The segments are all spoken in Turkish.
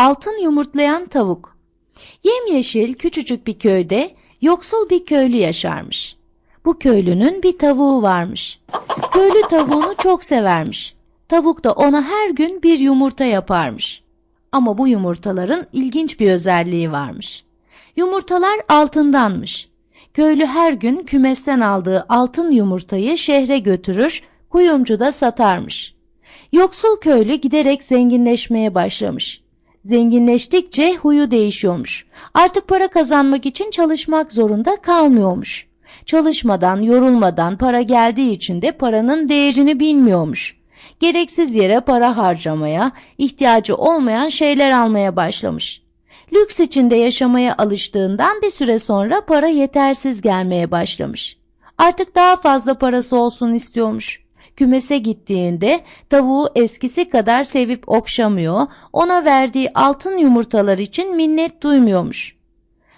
altın yumurtlayan tavuk. Yemyeşil küçücük bir köyde yoksul bir köylü yaşarmış. Bu köylünün bir tavuğu varmış. Köylü tavuğunu çok severmiş. Tavuk da ona her gün bir yumurta yaparmış. Ama bu yumurtaların ilginç bir özelliği varmış. Yumurtalar altındanmış. Köylü her gün kümesten aldığı altın yumurtayı şehre götürür, kuyumcuda satarmış. Yoksul köylü giderek zenginleşmeye başlamış. Zenginleştikçe huyu değişiyormuş. Artık para kazanmak için çalışmak zorunda kalmıyormuş. Çalışmadan, yorulmadan para geldiği için de paranın değerini bilmiyormuş. Gereksiz yere para harcamaya, ihtiyacı olmayan şeyler almaya başlamış. Lüks içinde yaşamaya alıştığından bir süre sonra para yetersiz gelmeye başlamış. Artık daha fazla parası olsun istiyormuş. Kümese gittiğinde tavuğu eskisi kadar sevip okşamıyor, ona verdiği altın yumurtalar için minnet duymuyormuş.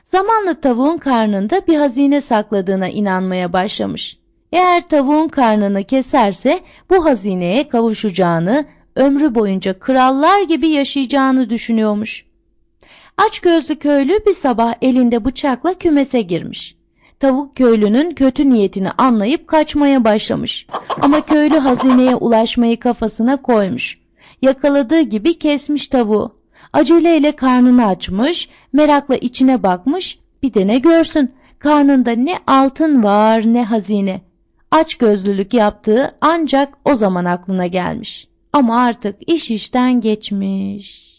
Zamanla tavuğun karnında bir hazine sakladığına inanmaya başlamış. Eğer tavuğun karnını keserse bu hazineye kavuşacağını, ömrü boyunca krallar gibi yaşayacağını düşünüyormuş. Aç gözlü köylü bir sabah elinde bıçakla kümese girmiş. Tavuk köylünün kötü niyetini anlayıp kaçmaya başlamış. Ama köylü hazineye ulaşmayı kafasına koymuş. Yakaladığı gibi kesmiş tavuğu. Aceleyle karnını açmış, merakla içine bakmış, bir de ne görsün, karnında ne altın var ne hazine. Aç gözlülük yaptığı ancak o zaman aklına gelmiş. Ama artık iş işten geçmiş.